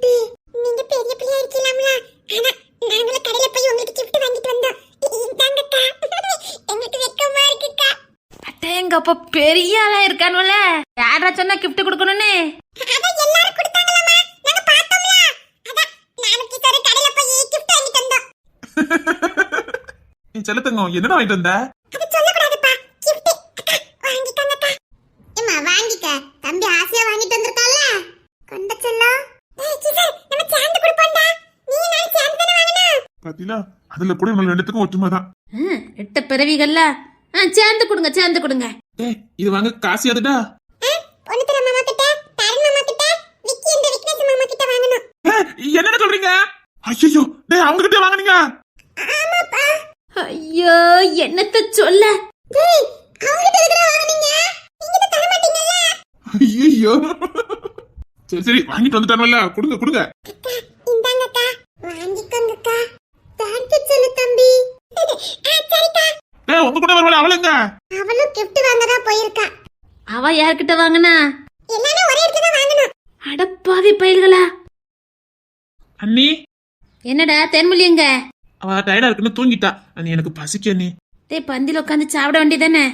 Gift நீங்க பெரிய பிள்ளையா இருக்கலாம்ல ஆனா நாங்கள கடையில போய் உங்களுக்கு கிஃப்ட் வாங்கிட்டு வந்தோம். இந்தாங்கக்கா. எங்களுக்கு வெக்கமா இருக்குக்கா. அட்டேங்கப்பா பெரிய ஆளா இருக்கானுல யாரா சொன்னா கிஃப்ட் கொடுக்கணும்னு? கொடுத்தாங்களாமா நாங்க பார்த்தோம்ல அதான் நானும் கிசாரு கடையில போய் கிஃப்ட் வாங்கிட்டு வந்தோம் நீ செல்லத்தங்கம் என்னடா வாங்கிட்டு வந்த அது சொல்லக்கூடாதுப்பா கிஃப்ட் அக்கா வாங்கிக்கோங்கக்கா ஏம்மா வாங்கிக்க தம்பி ஆசையா வாங்கிட்டு வந்திருக்கால கொண்ட செல்லம் ஏய் கிசார் நம்ம சேர்ந்து கொடுப்போம்டா நீ நான் சேர்ந்து தானே பாத்தீங்களா அதுல கூட இவங்க ரெண்டுத்துக்கும் ஒற்றுமை தான் ம், எட்ட பிறவிகள்ல. சேர்ந்து கொடுங்க சேர்ந்து கொடுங்க. ஏய் இது வாங்க காசு அதுடா என்னடா சொல்றீங்க? ஐயோ டேய் அவங்க கிட்ட வாங்குனீங்க. ஆமாப்பா. ஐயோ என்னத்த சொல்ல? டேய் அவங்க கிட்ட வாங்குனீங்க? நீங்க தான் தர மாட்டீங்கல்ல. ஐயோ சரி சரி வாங்கிட்டு வந்துட்டானுல்ல கொடுங்க கொடுங்க அக்கா இந்தாங்கக்கா வாங்கிக்கோங்கக்கா தேங்க்யூ சொல்லு தம்பி ஆ சரிக்கா டேய் உங்க கூட வரவல அவளுங்க அவளும் gift வாங்க தான் போயிருக்கா அவ யார்கிட்ட வாங்கினா? எல்லாமே ஒரே இடத்துல தான் வாங்கணும். அடப்பாவி பயல்களா. அண்ணி. என்னடா தென்மொழி எங்க? அவ டயர்டா இருக்குன்னு தூங்கிட்டா. அண்ணி எனக்கு பசிக்க அண்ணி. டேய் பந்தில உட்காந்து சாப்பிட வேண்டியதானே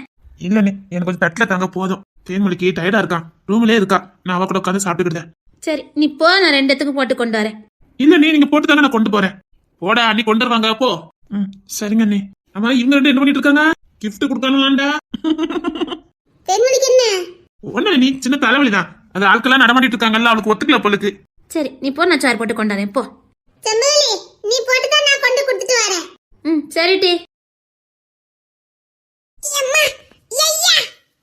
இல்ல அண்ணி. எனக்கு கொஞ்சம் தட்டுல தாங்க போதும். தேன்மொழிக்கு டயர்டா இருக்கான் ரூம்லயே இருக்கா? நான் அவ கூட உட்காந்து சாப்பிட்டுக்கிட்டேன் சரி நீ போ நான் ரெண்டுத்துக்கும் போட்டு கொண்டு வரேன். இல்ல நீ நீங்க போட்டு தாங்க நான் கொண்டு போறேன். போடா அண்ணி கொண்டு வருவாங்க போ. ம் சரிங்க அண்ணி. ஆமா இவங்க ரெண்டு என்ன பண்ணிட்டு இருக்காங்க? கிஃப்ட் கொடுக்கணும்லாண்டா தென்மொழிக்கு என்ன? ஒண்ணு நீ சின்ன தலைவலிதான். அது ஆட்கள்லாம் நடமாட்டிட்டு இருக்காங்கல்ல அவளுக்கு ஒத்துக்கல பொழுது சரி நீ போ நான் சார் போட்டு கொண்டு வரேன் போ. செம்பகலி நீ போட்டு தான் நான் கொண்டு கொடுத்துட்டு வரேன். ம் சரி டி. அம்மா ஐயா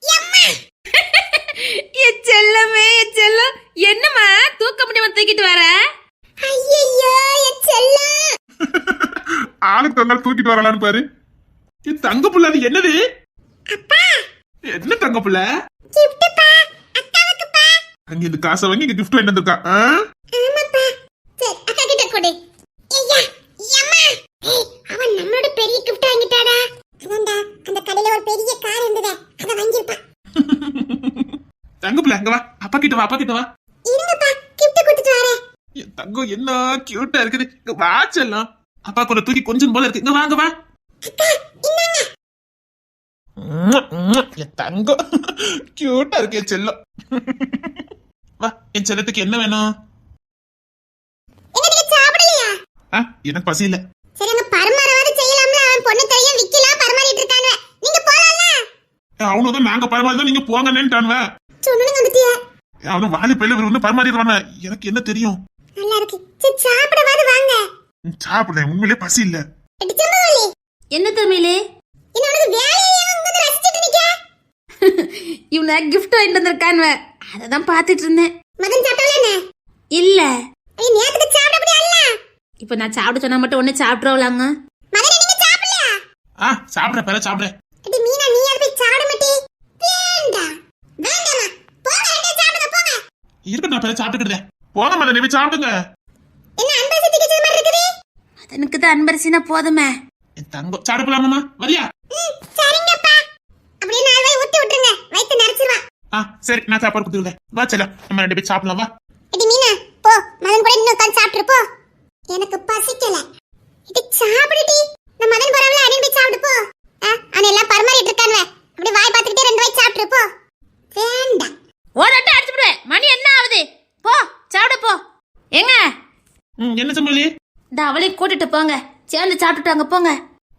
அம்மா எ செல்லமே எ செல்லம். என்னம்மா தூக்க முடியாம தூக்கிட்டு வர? ஐயோ என் செல்லம். ஆளுக்கு தந்தாலும் தூக்கிட்டு வரலான்னு பாரு. இது தங்க புள்ள அது என்னது? அப்பா என்ன தங்க புள்ள? அங்க இந்த காசை வாங்கி இங்க கிஃப்ட் வாங்கிட்டு வந்திருக்கா அவன் நம்மளோட பெரிய கிஃப்ட் வாங்கிட்டாடா. அதான்டா அந்த கடையில ஒரு பெரிய கார் இருந்ததே. அத வாங்கிருப்பான் தங்க புள்ள அங்க வா. அப்பா கிட்ட வா அப்பா கிட்ட வா. இருங்கப்பா கிஃப்ட் கொடுத்துட்டு வரேன். என் தங்கம் என்ன கியூட்டா இருக்குது. இங்க வா செல்லம். அப்பா கூட தூக்கி கொஞ்சம் போல இருக்கு. இங்க வாங்க வா அக்கா இந்தாங்க உம்ம், உம்ம். என் தங்கம் கியூட்டா இருக்கு என் செல்லம் வா என் செல்லத்துக்கு என்ன வேணும் எனக்கு பசி இல்ல சரி அங்க பரமாரவாது செய்யலாம்ல அவன் பொண்ணு தெரியும் விக்கலாம் பரமாறிட்டு இருக்காங்க நீங்க போலாம்ல அவனும் நாங்க பரமாரி நீங்க போங்கன்னு சொன்னுங்க வந்துட்டியா அவனும் வாலி பயில எனக்கு என்ன தெரியும் நல்லா இருக்கு சரி சாப்பிடவாது வாங்க சாப்பிடுறேன் உண்மையிலே பசி இல்ல என்ன தமிழே என்ன உனக்கு இங்க வந்து ரசிச்சிட்டு நிக்க இவனை கிஃப்ட் வாங்கிட்டு வந்திருக்கான்வ. அதை தான் பார்த்துட்டு இருந்தேன். மதன் சாப்பிடல என்ன? இல்ல. நேத்துக்கு சாப்பிட முடியல இப்போ நான் சாப்பிட சொன்னா மட்டும் உடனே சாப்பிட்றவளாங்க. மதன் நீங்க சாப்பிடலையா? ஆ சாப்பிடுறேன் பேர சாப்பிடுறேன் அடி மீனா நீ யார் போய் சாப்பிட மாட்டே? வேண்டாம் வேண்டாமா போங்க ரெண்டே சாப்பிடுங்க போங்க. இருக்கட்டும் நான் பேர சாப்பிட்டுக்கிறேன் போங்க மத நீ போய் சாப்பிடுங்க. என்ன அன்பை சுத்தி கிச்சது மாதிரி இருக்குது? அதனுக்கு தான் அன்பரசினா போதுமே. தங்கம் சாப்பிடலாமா வரியா ம், சரிங்கப்பா அப்படியே நாலு வாய் ஊத்தி விட்டுருங்க வயித்து நிறைச்சிருவான் ஆ சரி நான் சாப்பாடு கொடுத்துருக்கேன் வா செல்லம். நம்ம ரெண்டு பேரும் சாப்பிடலாம் வா. அடி மீனா போ. மதன் கூட இன்னும் உட்காந்து சாப்பிட்டு போ. எனக்கு பசிக்கல. இது சாப்பிடுடி நான் மதன் போறவள அடின் போய் சாப்பிடு போ. ஆ, அவன் எல்லாம் பரிமாறிட்டு இருக்கானுவ. அப்படியே வாய் பார்த்துக்கிட்டே ரெண்டு வாய் சாப்பிட்டு போ. வேண்டாம். ஓடட்ட அடிச்சு விடுவேன் மணி என்ன ஆகுது? போ சாப்பிட போ. ஏங்க? ம் என்ன சம்பளி இந்த அவளையும் கூட்டிட்டு போங்க. சேர்ந்து சாப்பிட்டுட்டாங்க போங்க.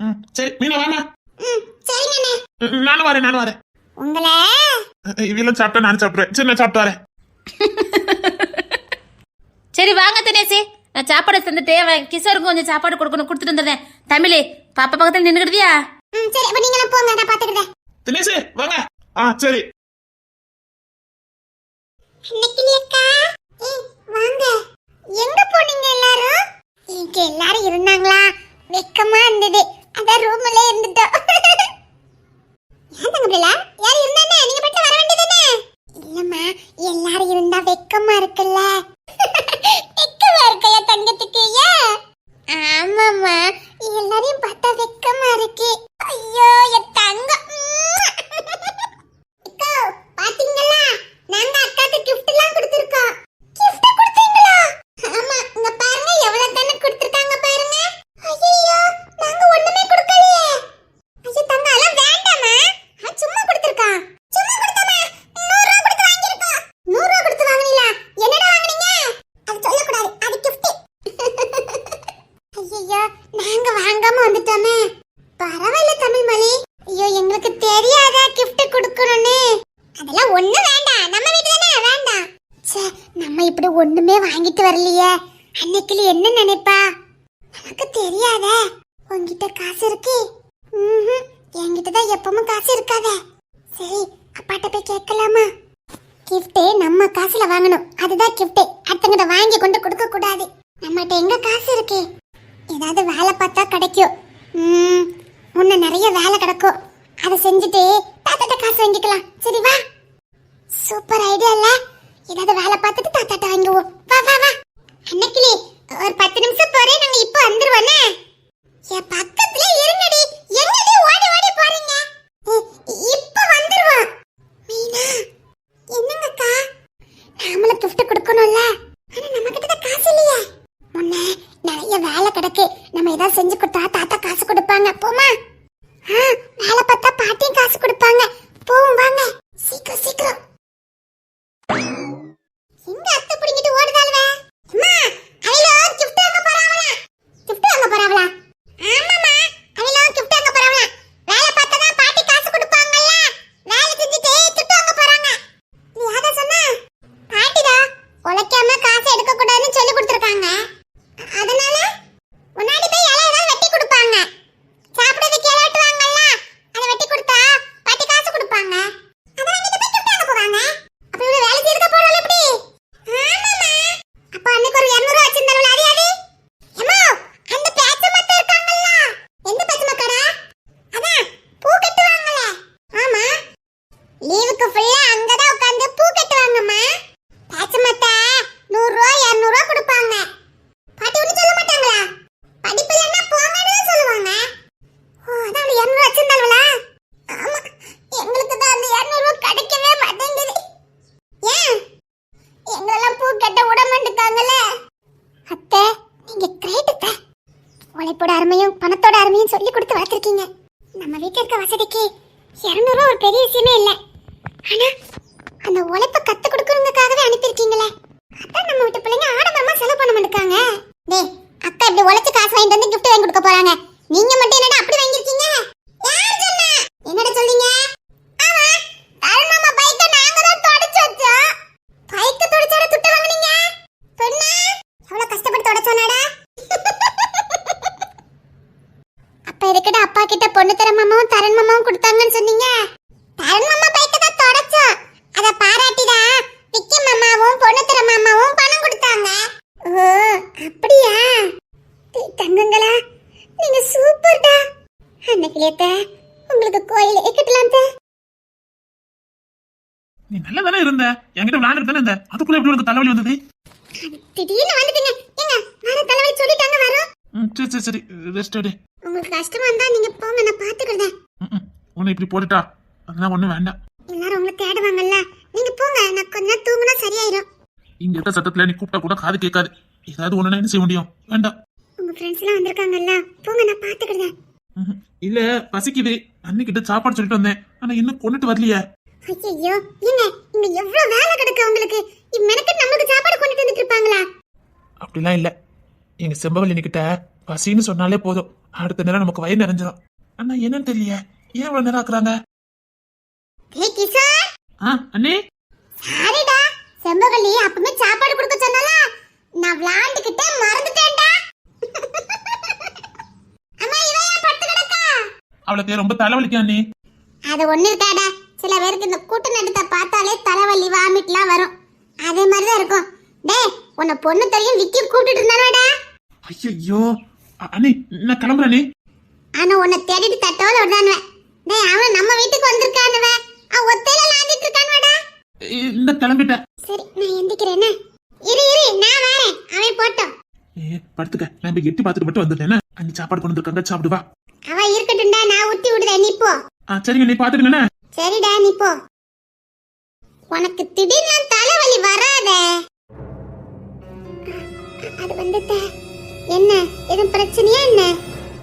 ம் சரி மீனா வாமா. ம் சரிங்கண்ணே ம், நானும் வரேன் நானும் வரேன். உங்களை இவெல்லாம் சாப்பிட்டா நானும் சாப்பிடுறேன் சரி நான் சாப்பிட்டு வரேன். சரி வாங்க தினேசி நான் சாப்பாடு தந்துட்டு அவன் கிஷோருக்கு கொஞ்சம் சாப்பாடு கொடுக்கணும் கொடுத்துட்டு வந்துடுறேன். தமிழே பாப்பா பக்கத்துல நின்னுக்கிட்டியா ம் சரி அப்ப நீங்களும் போங்க நான் பாத்துக்கிறேன். தினேஷ் வாங்க. ஆ சரி. அன்னைக்கு அக்கா? ஏய் வாங்க. எங்க போனீங்க எல்லாரும்? இங்க எல்லாரும் இருந்தாங்களா? வெக்கமா இருந்தது. அதான் ரூம்ல இருந்துட்டோம். ஏன் தங்க பிள்ளை யாரும் இருந்தானே நீங்க மட்டும் வர வேண்டியதுதானே இல்லம்மா எல்லாரும் இருந்தா இருக்குல்ல வெக்கமா இருக்கையா தங்கத்துக்கு ஏன் ஆமாம்மா எல்லாரையும் பார்த்தா வெக்கமா இருக்கு ஐயோ என் தங்கம் உம். அக்கா, பாத்தீங்களா நாங்க அக்காக்கு gift எல்லாம் கொடுத்திருக்கோம் gift கொடுத்தீங்களா ரூமலி ஐயோ எங்களுக்கு தெரியாதா gift கொடுக்கணும்னு அதெல்லாம் ஒண்ணு வேண்டாம் நம்ம வீட்டு தானே வேண்டாம் ச்சே நம்ம இப்படி ஒண்ணுமே வாங்கிட்டு வரலையே அன்னைக்கு என்ன நினைப்பா? நமக்கு தெரியாத. உன்கிட்ட காசு இருக்கு. ம்ஹும். என்கிட்ட தான் எப்பவும் காசு இருக்காத. சரி அப்பாட்ட போய் கேட்கலாமா? கிஃப்ட்டு நம்ம காசுல வாங்கணும். அதுதான் கிஃப்ட் அடுத்தவங்கிட்ட வாங்கி கொண்டு கொடுக்க கூடாது. நம்மகிட்ட எங்க காசு இருக்கு? ஏதாவது வேலை பார்த்தா கிடைக்கும். ம், நிறைய வேலை கிடைக்கும். அதை செஞ்சுட்டு தாத்தாட்ட காசு வாங்கிக்கலாம். சரி வா. சூப்பர் ஐடியா இல்ல? ஏதாவது வேலை பார்த்துட்டு தாத்தாட்ட வாங்குவோம் வா வா வா. அன்னைக்கு ஒரு பத்து நிமிஷம் போறேன் நாங்க இப்போ வந்துருவோனே என் பக்கத்துல இருங்கடி. எங்கடி ஓடி ஓடி போறீங்க? இ- இப்ப வந்துருவோம். மீனா என்னங்கக்கா? நாமளும் கிஃப்ட் கொடுக்கணும்ல. ஆனா நம்ம கிட்ட காசு இல்லையே. முன்ன நிறைய வேலை கிடக்கு. நம்ம ஏதாவது செஞ்சு கொடுத்தா தாத்தா காசு கொடுப்பாங்க போமா ஆ, வேலை பார்த்தா பாட்டியும் காசு கொடுப்பாங்க போவோம் வாங்க சீக்கிரம் சீக்கிரம் எங்க அத்தை பிடிங்கிட்டு ஓடுதாளுவே அம்மா அவிலோ gift வாங்க போறாங்களா gift வாங்க போறாங்களா ஆமாமா அவிலோ gift வாங்க போறாங்களா வேலை பார்த்தா தான் பாட்டி காசு கொடுப்பாங்கல்ல வேலை செஞ்சுட்டு gift வாங்க போறாங்க நீ யாரா சொன்ன பாட்டிடா உழைக்காம காசு எடுக்க கூடாதுன்னு சொல்லி கொடுத்துருக்காங்க அதனால முன்னாடி போய் இலை ஏதாவது வெட்டி கொடுப்பாங்க சாப்பிடுறதுக்கு இலை வெட்டுவாங்கல்ல அதை வெட்டி கொடுத்தா பாட்டி காசு கொடுப்பாங்க அதை வாங்கிட்டு போய் gift வாங்க போவாங்க அப்ப இவ்வளவு வேலை செய்யறதுக்கு போறாள் எப்படி ஆமாமா அப்ப அன்னைக்கு ஒரு 200 ரூபாய் வச்சிருந்தாலும் அது அது அம்மா அந்த பேச்சு மத்த இருக்காங்கல்ல எந்த பேச்சு மக்கடா அதான் பூ கட்டுவாங்கல்ல ஆமா லீவுக்கு ஃபுல்லா அங்கதான் உட்கார்ந்து பூ கட்டுவாங்கம்மா பேச்சு மத்த நூறு ரூபா இருநூறு ரூபா கொடுப்பாங்க பாட்டி ஒண்ணு சொல்ல மாட்டாங்களா படிப்பு இல்லைன்னா போங்கன்னு தான் சொல்லுவாங்க ஓ அதான் அவளு இருநூறு வச்சிருந்தாங்களா ஆமா எங்களுக்கு தான் அந்த இருநூறு ரூபா கிடைக்கவே மாட்டேங்குது ஏன் எங்களெல்லாம் பூ கட்ட விட மாட்டேங்காங்கல்ல அத்தை நீங்க கிரேட் அத்தை உழைப்போட அருமையும் பணத்தோட அருமையும் இருக்கீங்க நம்ம வீட்டில் இருக்க வசதிக்கு இரநூறுவா ஒரு பெரிய விஷயமே இல்லை ஆனா அந்த உழைப்ப கத்து கொடுக்கறதுக்காகவே அனுப்பியிருக்கீங்களே அதான் நம்ம வீட்டு பிள்ளைங்க ஆடம்பரமா செலவு பண்ண மாட்டாங்க டேய் அக்கா இப்படி உழைச்சு காசு வாங்கிட்டு வந்து gift வாங்கி கொடுக்க போறாங்க நீங்க மட்டும் என்னடா அப்படி வாங்கிருக்கீங்க யார் சொன்னா என்னடா சொல்றீங்க ஆமா அருண் மாமா பைக்க நாங்க தான் தொடச்சு வச்சோம் பைக்க தொடச்சாட துட்டு வாங்குனீங்க சொன்னா எவ்வளவு கஷ்டப்பட்டு தொடச்சோனாடா அப்ப எதுக்கிட்ட அப்பா கிட்ட பொண்ணு தர மாமாவும் தரன் மாமாவும் கொடுத்தாங்கன்னு சொன்னீங்க தரன் மாமா பைக்க தான் தொடச்சோம் அத பாராட்டிடா விக்கி மாமாவும் பொண்ணு தர மாமாவும் பணம் கொடுத்தாங்க ஓ அப்படியா டேய் தங்கங்களா நீங்க சூப்பர்டா அன்னைக்கு லேத்த உங்களுக்கு கோயிலே கட்டலாம் தே நீ நல்லா தானே இருந்த? என்கிட்ட விளையாண்டு தானே இருந்த? அதுக்குள்ள எப்படி உனக்கு தலைவலி வந்தது? திடீர்னு வந்துட்டீங்க. ஏங்க வர தலைவலி சொல்லிட்டாங்க வரோம். சரி சரி சரி. ரெஸ்ட் எடு. உங்களுக்கு கஷ்டமா இருந்தா நீங்க போங்க நான் பாத்துக்கிறேன். உன்னை இப்படி போட்டுட்டா? அதெல்லாம் ஒண்ணும் வேண்டாம். எல்லாரும் உங்களை தேடுவாங்கல்ல. நீங்க போங்க நான் கொஞ்ச நேரம் தூங்குனா சரியாயிரும். இங்க இருக்க சத்தத்துல நீ கூப்பிட்டா கூட காது கேட்காது. ஏதாவது ஒண்ணு என்ன செய்ய முடியும்? வேண்டாம். உங்க ஃப்ரெண்ட்ஸ் எல்லாம் வந்திருக்காங்கல்ல. போங்க நான் பாத்துக்கிறேன். இல்ல பசிக்குது. அன்னிக்கிட்ட சாப்பாடு சொல்லிட்டு வந்தேன். ஆனா இன்னும் கொண்டுட்டு வரலையே. ஐயோ ஏங்க இங்க எவ்வளவு வேலை கிடக்கு உங்களுக்கு? இம்மெனக்கு நம்மளுக்கு சாப்பாடு கொண்டுட்டு வந்துட்டு இருப்பாங்களா? அப்படிலாம் இல்ல. எங்க செம்பவல்லி கிட்ட பசின்னு சொன்னாலே போதும். அடுத்த நேரம் நமக்கு வயிறு நிறைஞ்சிடும் ஆனா என்னன்னு தெரியல ஏன் இவ்வளவு நேரம் ஆக்குறாங்க? ஏய் கிஷோர் ஆ அண்ணே? சாரிடா. செம்பகலி அப்பமே சாப்பாடு கொடுக்க சொன்னால நான் விளையாண்டுக்கிட்டே மறந்துட்டேன்டா. அம்மா இவன் ஏன் படுத்து கிடக்கா? அவளுக்கு ரொம்ப தலைவலிக்கா அண்ணே. அது ஒண்ணு இருக்காடா. சில பேருக்கு இந்த கூட்ட நடத்த பார்த்தாலே தலைவலி வாமிட்லாம் வரும். அதே மாதிரி தான் இருக்கும். டேய் உன்னை பொண்ணு தெரியும் விக்கி கூப்பிட்டு இருந்தானோடா. ஐயோ அண்ணே நான் கிளம்புறேன். ஆனா உன்னை தேடிட்டு தட்டோல விடானுவன் டேய் அவன் நம்ம வீட்டுக்கு வந்திருக்கானுவன் அவன் ஒத்தையில லாந்திட்டு இருக்கானுவடா. இந்த கிளம்பிட்டேன். சரி நான் எந்திக்கிறேன்னு இரு இரு நான் வரேன். அவன் போட்டோம். ஏ படுத்துக்க. நான் இப்ப எட்டி பார்த்துட்டு மட்டும் வந்துட்டேன் அங்க சாப்பாடு கொண்டு வந்திருக்காங்க சாப்பிடு வா. அவ இருக்கட்டும்டா நான் ஊத்தி விடுதேன் நீ போ. ஆ சரிங்க நீ பாத்துக்கண்ணே சரிடா நீ போ. உனக்கு திடீர்னு தலைவலி வராதே. அது வந்துட்ட. என்ன? எதுவும் பிரச்சனையா என்ன?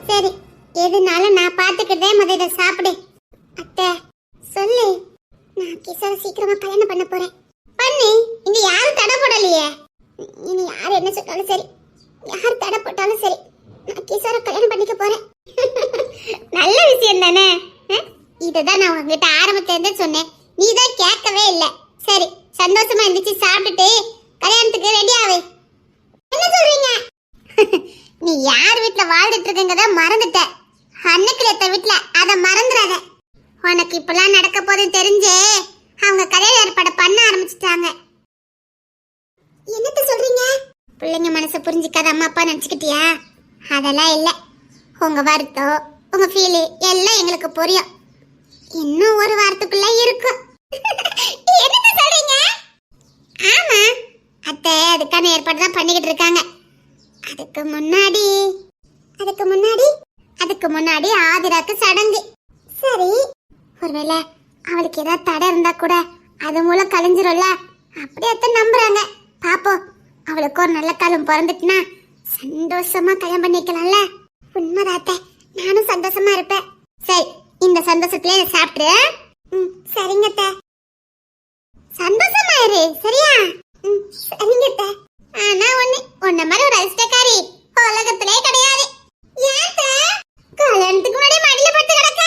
சரி எதுனாலும் நான் பாத்துக்கிட்டேன் முதல்ல இதை சாப்பிடு. அத்தை சொல்லு. நான் கிசார சீக்கிரமா கல்யாணம் பண்ண போறேன். பண்ணி. இங்க யாரும் தடை போடலையே. இனி யார் என்ன சொன்னாலும் சரி. யார் தடை போட்டாலும் சரி. நான் கிசார கல்யாணம் பண்ணிக்க போறேன். நல்ல விஷயம் தானே? இதுதான் நான் உங்ககிட்ட ஆரம்பத்துல சொன்னேன். நீ தான் கேட்கவே இல்லை. சரி சந்தோஷமா இருந்துச்சு சாப்பிட்டுட்டு கல்யாணத்துக்கு ரெடி ஆகு. என்ன சொல்றீங்க? நீ யார் வீட்ல வாழ்ந்துட்டு இருக்கங்கத மறந்துட்ட. அன்னக்கிரத்த வீட்ல அத மறந்துடாத உனக்கு இப்பெல்லாம் நடக்க போது தெரிஞ்சே அவங்க கல்யாண ஏற்பாடு பண்ண ஆரம்பிச்சிட்டாங்க. என்னத்த சொல்றீங்க? பிள்ளைங்க மனசை புரிஞ்சிக்காத அம்மா அப்பா நினச்சிக்கிட்டியா? அதெல்லாம் இல்லை. உங்கள் வருத்தம் உங்கள் ஃபீலு எல்லாம் எங்களுக்கு புரியும். இன்னும் ஒரு வாரத்துக்குள்ள இருக்கும். என்ன சொல்றீங்க? ஆமா. அத்தை அதுக்கான ஏற்பாடு தான் பண்ணிக்கிட்டு இருக்காங்க. அதுக்கு முன்னாடி அதுக்கு முன்னாடி அதுக்கு முன்னாடி ஆதிராக்கு சடங்கு. சரி ஒருவேளை அவளுக்கு ஏதாவது தடை இருந்தா கூட அது மூலம் கலைஞ்சிரும்ல அப்படியே அத்தை நம்புறாங்க. பாப்போம். அவளுக்கு ஒரு நல்ல காலம் பிறந்துட்டுனா சந்தோஷமா கல்யாணம் பண்ணிக்கலாம்ல? உண்மைதாத்த நானும் சந்தோஷமா இருப்பேன். சரி இந்த சந்தோஷத்துல இதை சாப்பிட்டு ம் சரிங்க அத்தை. சந்தோஷமா இரு சரியா? ம் சரிங்க அத்தை. ஆனா ஒண்ணு உன்ன மாதிரி ஒரு அதிர்ஷ்டக்காரி உலகத்திலே கிடையாது. ஏன் கல்யாணத்துக்கு முன்னாடி மடியில படுத்து கிடக்க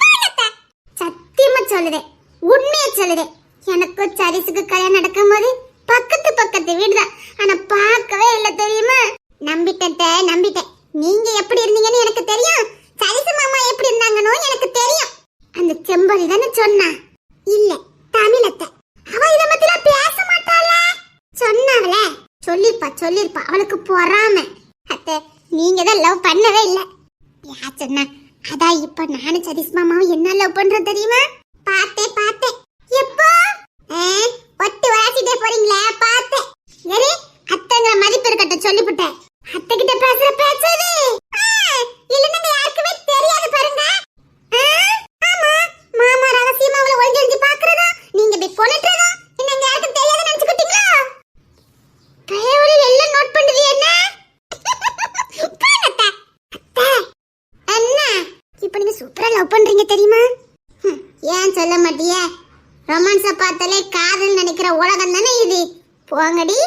போங்கத்த. சத்தியமா சொல்லுதேன் உண்மையை சொல்லுதேன் எனக்கும் சரிசுக்கு கல்யாணம் நடக்கும்போது பக்கத்து பக்கத்து வீடுதான் ஆனா பார்க்கவே இல்லை தெரியுமா நம்பிட்டேன் தே, நம்பிட்டேன் நீங்க எப்படி இருந்தீங்கன்னு எனக்கு தெரியும் சரிசு மாமா எப்படி இருந்தாங்கன்னு எனக்கு தெரியும் அந்த செம்பொழி தானே சொன்னா இல்ல தமிழத்தை அவ இத பத்திலாம் பேச மாட்டாள சொன்னாவல சொல்லிருப்பா சொல்லிருப்பா அவளுக்கு பொறாம அத்தை நீங்க தான் லவ் பண்ணவே இல்ல யார் சொன்னா அதான் இப்ப நானும் சதீஷ் மாமாவும் என்ன லவ் பண்றோம் தெரியுமா? பார்த்தே பார்த்தேன் எப்போ ஆ, ஒட்டு வாசிட்டே போறீங்களே பார்த்தேன் சரி அத்தைங்கிற மதிப்பு இருக்கட்ட சொல்லிவிட்டேன் அத்தை கிட்ட பேசுற பேசாது இல்லன்னு யாருக்குமே தெரியாது பாருங்க ஆ, ஆமா மாமா ரகசியமா அவளை ஒளிஞ்சொளிஞ்சு பாக்குறதா நீங்க இப்படி கொண்டுட்டதா இன்னும் யாருக்கும் தெரியாத நினைச்சுக்கிட்டீங்களா பயவழில் எல்லாம் நோட் பண்ணுது என்ன போங்கத்தா. அத்தை, அண்ணா இப்போ நீங்க சூப்பரா லவ் பண்றீங்க தெரியுமா ஹம், ஏன் சொல்ல மாட்டியே? ரொமான்ஸ பார்த்தாலே காதல் நினைக்கிற உலகம் தானே இது? போங்கடி.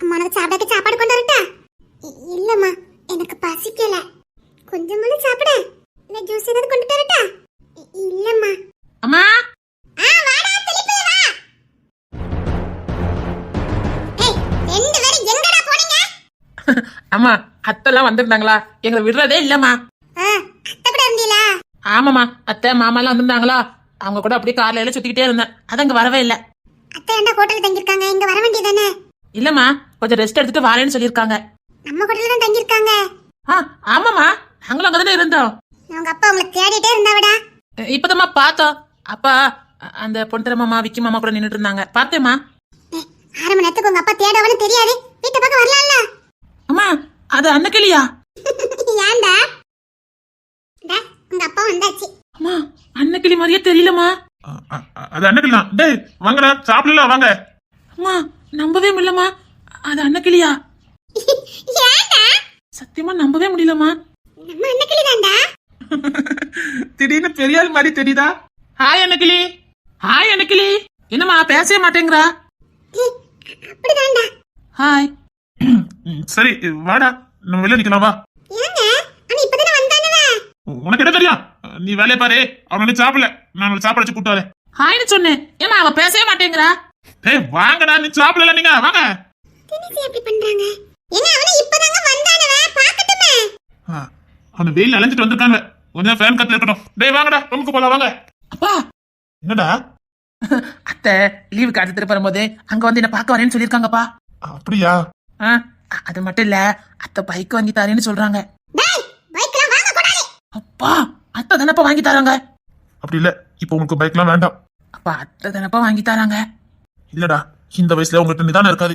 உனக்கு சாப்பிடக்கு சாப்பாடு கொண்டு வரட்டா? இல்லம்மா எனக்கு பசிக்கல. கொஞ்சமால சாப்பிட. இல்ல ஜூஸ் ஏதாவது கொண்டு வரட்டா இல்லம்மா. அம்மா? ஆ வாடா திருப்பி வா. ஏய் ரெண்டு பேரும் எங்கடா போனீங்க? அம்மா அத்தைலாம் வந்திருந்தாங்களா? எங்களை விடுறதே இல்லம்மா. ஆ அத்தை அத்தை மாமாலாம் வந்திருந்தாங்களா? அவங்க கூட அப்படியே கார்ல எல்லாம் சுத்திக்கிட்டே இருந்தேன். அது அங்க வரவே இல்ல. அத்தை ஏன்டா ஹோட்டல்ல தங்கியிருக்காங்க. இங்க வர வேண்டியதானே? இல்லம்மா கொஞ்சம் ரெஸ்ட் எடுத்துட்டு வரேன்னு சொல்லியிருக்காங்க. நம்ம ஹோட்டல்ல தான் தங்கியிருக்காங்க. ஆ ஆமாம்மா நாங்களும் அங்கதானே இருந்தோம். உங்க அப்பா உங்களை தேடிட்டே இருந்தாவடா. இப்பதாம்மா பார்த்தோம். அப்பா அந்த பொன்தர மாமா விக்கி மாமா கூட நின்னுட்டு இருந்தாங்க. பார்த்தேம்மா. அரை மணி நேரத்துக்கு உங்க அப்பா தேடவனு தெரியாது. வீட்டை பக்கம் வரலாம்ல. அம்மா அது அன்னக்கிளியா ஏன்டா? டா, உங்க அப்பா வந்தாச்சு. அம்மா அன்னக்கிளி மாதிரியே தெரியலம்மா. அது அன்னைக்குலாம் டேய் வாங்கடா சாப்பிடலாம் வாங்க. அம்மா நம்பவே முடியலம்மா. அது அன்னக்கிளியா ஏன்டா? சத்தியமா நம்பவே முடியலம்மா. நம்ம அண்ணக்கிளி தான்டா திடீர்னு பெரியாள் மாதிரி தெரியுதா? ஹாய் அன்னக்கிளி ஹாய் அன்னக்கிளி என்னம்மா பேசவே மாட்டேங்கிறா? அப்படிதான்டா. ஹாய் சரி வாடா. நம்ம வெளில நிக்கலாம் வா. உனக்கு என்ன தெரியும்? நீ வேலையை பாரு. அவங்க சாப்பிடல. நான் உங்களுக்கு சாப்பாடு வச்சு கூட்டு வரேன். ஹாய்னு சொன்னேன். ஏமா அவ பேசவே மாட்டேங்கிறா? டேய் வாங்கடா நீ சாப்பிடல நீங்க. வாங்க. தினசி எப்படி பண்றாங்க. ஏங்க அவனே இப்பதாங்க வந்தானவே அவனு வெயில் அலைஞ்சிட்டு வந்திருக்காங்க. கொஞ்சம் ஃபேன் கத்துல இருக்கட்டும். டேய் வாங்கடா. ரூமுக்கு போலாம் வாங்க. அப்பா. என்னடா? அத்தை லீவுக்கு அடுத்த வரும்போது அங்க வந்து என்ன பார்க்க வரேன்னு சொல்லியிருக்காங்கப்பா. அப்படியா? அது மட்டும் இல்ல அத்தை பைக் வாங்கி தரேன்னு சொல்றாங்க. டேய் பைக்லாம் வாங்க கூடாது அப்பா அத்தை தானப்பா வாங்கி தராங்க. அப்படி இல்ல இப்போ உங்களுக்கு பைக்லாம் வேண்டாம். அப்பா அத்தை தானப்பா வாங்கி தராங்க. இல்லடா இந்த வயசுல உங்ககிட்ட நிதானம் இருக்காது.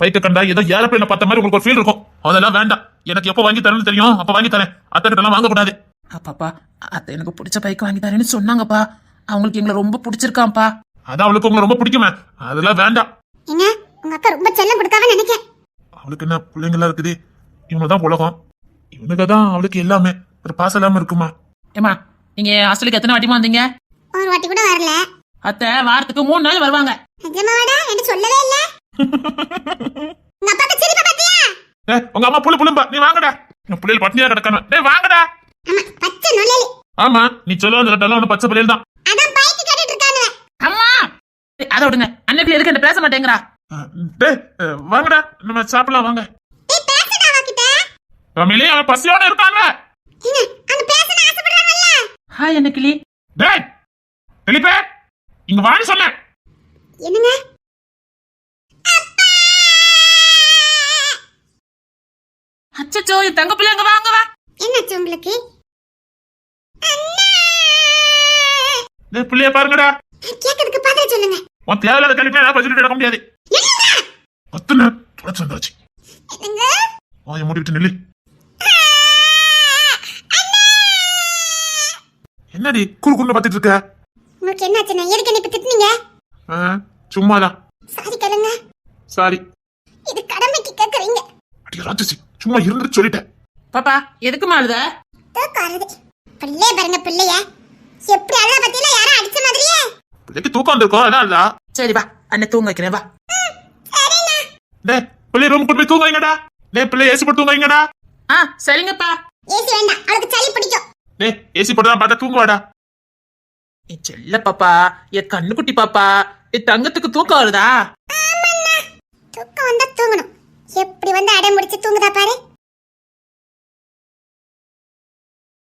பைக்கை கண்டா ஏதோ ஏரோப்ளேன பார்த்த மாதிரி உங்களுக்கு ஒரு ஃபீல் இருக்கும். அதெல்லாம் வேண்டாம். எனக்கு எப்போ வாங்கி தரேன்னு தெரியும் அப்ப வாங்கி தரேன். அத்தை கிட்ட எல்லாம் வாங்கக்கூடாது. அப்பாப்பா அத்தை எனக்கு பிடிச்ச பைக் வாங்கி தரேன்னு சொன்னாங்கப்பா. அவங்களுக்கு எங்களை ரொம்ப பிடிச்சிருக்காம்ப்பா. அதான் அவளுக்கு உங்களை ரொம்ப பிடிக்குமே. அதெல்லாம் வேண்டாம். ஏங்க உங்க அக்கா ரொம்ப செல்லம் கொடுக்காம நினைக்கேன். அவளுக்கு என்ன பிள்ளைங்களா இருக்குது? இவங்க தான் உலகம். இவனுக்கு தான் அவளுக்கு எல்லாமே. ஒரு பாசம் இல்லாம இருக்குமா? ஏமா நீங்க ஹாஸ்டலுக்கு எத்தனை வாட்டிமா வந்தீங்க? ஒரு வாட்டி கூட வரல. அத்தை வாரத்துக்கு மூணு நாள் வருவாங்க. நிஜமாவாடா என்று சொல்லவே இல்ல. உங்க அப்பாக்கு சிரிப்பை உங்க அம்மா புள்ளு புள்ளும்பா நீ வாங்கடா. என் பிள்ளைகள் பட்னியா கிடக்கணும். டேய் வாங்கடா. ஆமா பச்சை நொல்லி ஆமா நீ சொல்ல அந்த ரெட்டெல்லாம் ஒண்ணு பச்சை பிள்ளைகள் தான். அதான் பைக்கு கேட்டுட்டு இருக்கானுவ. அம்மா! அதை விடுங்க. அன்னைக்கு எதுக்கு என்ன பேச மாட்டேங்கிறா? அஹ், வாங்கடா. நம்ம சாப்பிடலாம் வாங்க. தமிழே அவன் பசியோட ஆசைப்படுறாங்கல்ல. ஹாய் என்ன கிளி? டேய் தெளிப்பே இங்க வாடி சொன்னேன் என்னங்க? அச்சச்சோ என் தங்க பிள்ளை அங்க வாங்க வா. என்னாச்சு உங்களுக்கு? அண்ணா! டேய் பிள்ளைய பாருங்கடா. கேட்கறதுக்கு பதில் சொல்லுங்க. உன் தேவையில்லாத கழிப்பா நான் சொல்லிட்டு நடக்க முடியாது. அத்தனை தொடச்சு வந்தாச்சு. வாய மூடிட்டு நில்லு. என்னடி குறு குறுன்னு பார்த்துட்டு இருக்க? உங்களுக்கு என்னாச்சுண்ணா எதுக்கு இப்ப திட்டுனீங்க? ஆ, சும்மாதான் சாரி கேளுங்க. சாரி. இது கடமைக்கு கேக்குறீங்க. அடி ராட்சசி சும்மா இருந்துட்டு சொல்லிட்டேன். பாப்பா எதுக்குமா அழுத? தூக்கம் வருது பிள்ளைய பாருங்க பிள்ளைய. எப்படி அழுத பத்தியில யாரும் அடிச்ச மாதிரியே. பிள்ளைக்கு தூக்கம் வந்திருக்கோம் அதான் இல்ல சரி வா. அண்ணன் தூங்க வைக்கிறேன் வா. டேய் பிள்ளை ரூம் கொண்டு போய் தூங்க வைங்கடா. டேய் பிள்ளை ஏசி போட்டு தூங்க வைங்கடா. ஆ சரிங்கப்பா. ஏசி வேண்டாம் அவளுக்கு சளி பிடிக்கும். டேய் ஏசி போட்டு பார்த்தா தூங்குவாடா. என் செல்ல பாப்பா என் கண்ணுக்குட்டி பாப்பா என் தங்கத்துக்கு தூக்கம் வருதா? தூக்கம் வந்தா தூங்கணும். எப்படி வந்து அடம் முடிச்சு தூங்குதா பாரு.